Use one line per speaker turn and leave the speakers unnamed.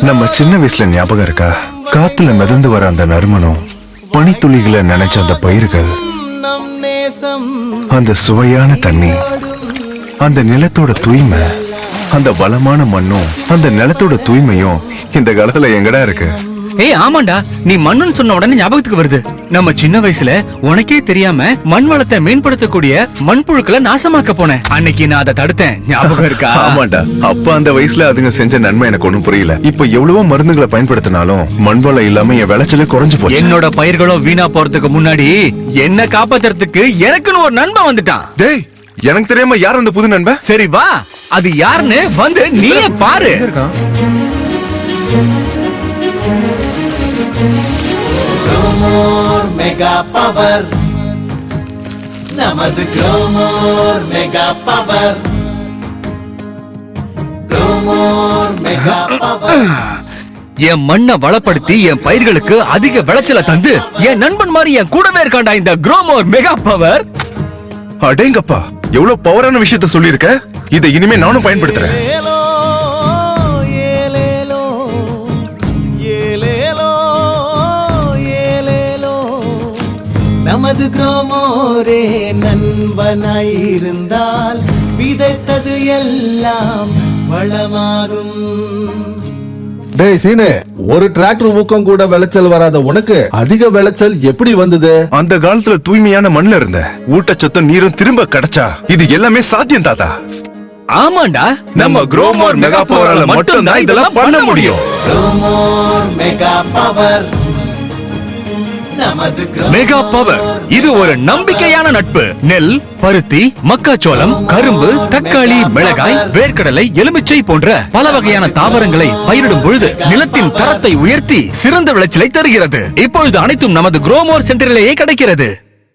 நம்ம சின்ன வயசுல ஞாபகம் இருக்கா? காத்துல மிதந்து வர அந்த நறுமணம் பனித்துளிகளை நினைச்ச அந்த பயிர்கள் அந்த சுவையான தண்ணி அந்த நிலத்தோட தூய்மை அந்த வளமான மண்ணும் அந்த நிலத்தோட தூய்மையும் இந்த காலத்துல எங்கடா இருக்கு?
ஏய் ஆமாண்டா. நீ மண்ணுன்னு சொன்ன உடனே ஞாபகத்துக்கு வருது. நம்ம சின்ன வயசுல உனக்கே தெரியாம மண் வளத்தை மேம்படுத்தக்கூடிய மண்புழுக்களை நாசமாக்க போனேன். அன்னைக்கு நான் அதை தடுத்தேன். ஞாபகம் இருக்கா?
ஆமாண்டா. அப்ப அந்த வயசுல அதுங்க செஞ்ச நன்மை எனக்கு ஒண்ணும் புரியல. இப்ப எவ்வளவோ மருந்துகளை பயன்படுத்தினாலும் மண் வளம் இல்லாம என் விளைச்சலே குறைஞ்சு போச்சு.
என்னோட பயிர்களும் வீணா போறதுக்கு முன்னாடி என்ன காப்பாத்துறதுக்கு எனக்குன்னு ஒரு நண்பன் வந்துட்டான்.
டேய் எனக்கு தெரியாம யார் அந்த புது நண்பன்?
சரி வா. அது யாருன்னு வந்து நீயே பாரு.
இருக்கான்?
குரோமோர் மெகா பவர் நமது Gromor mega power Gromor mega power
என் மண்ணை வளப்படுத்தி என் பயிர்களுக்கு அதிக விளைச்சலை தந்து என் நண்பன் மாதிரி என் கூடவே இருக்காண்டா இந்த குரோமோர் மெகா பவர்
அடேங்கப்பா எவ்வளவு பவரான விஷயத்த சொல்லியிருக்க? இதை இனிமே நானும் பயன்படுத்துறேன்.
நமது குரோமோரே நண்பனாயிருந்தால் விதைத்தது எல்லாம் வளமாகும்.
டேய் சீனு ஒரு டிராக்டர் ஊக்கம் கூட விளைச்சல் வராத உனக்கு அதிக விளைச்சல் எப்படி வந்தது?
அந்த காலத்துல தூய்மையான மண்ணுல இருந்த ஊட்டச்சத்தும் நீரும் திரும்ப கிடைச்சா இது எல்லாமே சாத்தியம் தாத்தா.
ஆமாண்டா.
நம்ம குரோமோர் மெகா பவரால மட்டும்தான் இதெல்லாம் பண்ண முடியும்.
Gromor mega power
mega power. இது ஒரு நம்பிக்கையான நட்பு. நெல் பருத்தி மக்காச்சோளம் கரும்பு தக்காளி மிளகாய் வேர்க்கடலை எலுமிச்சை போன்ற பல வகையான தாவரங்களை பயிரிடும் பொழுது நிலத்தின் தரத்தை உயர்த்தி சிறந்த விளைச்சலை தருகிறது. இப்பொழுது அனைத்தும் நமது குரோமோர் சென்டரிலேயே கிடைக்கிறது.